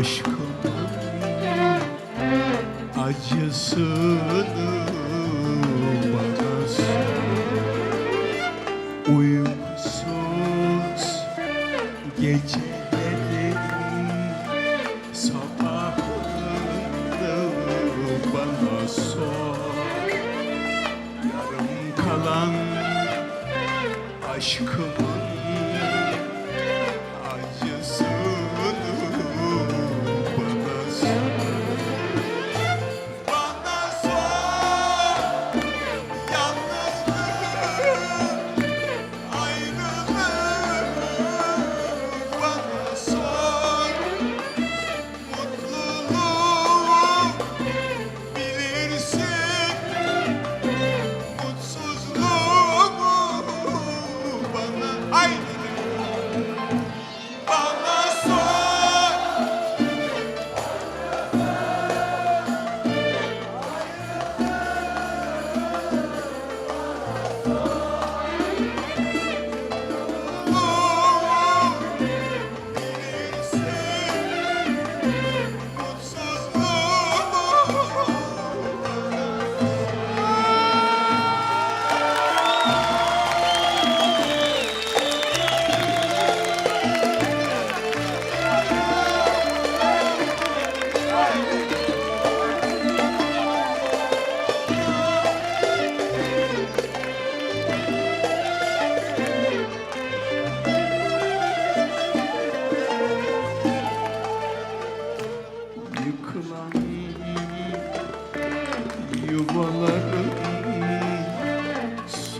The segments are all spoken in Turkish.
aşkımın acısını bana sor Uykusuz gecelerin sabahını bana sor. Yarım kalan aşkımın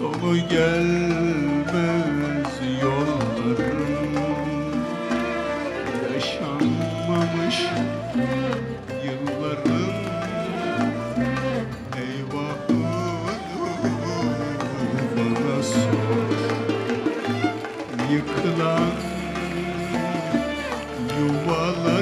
sonu gelmez yolların yaşanmamış yılların eyvahını bana sor. Yıkılan yuvalar.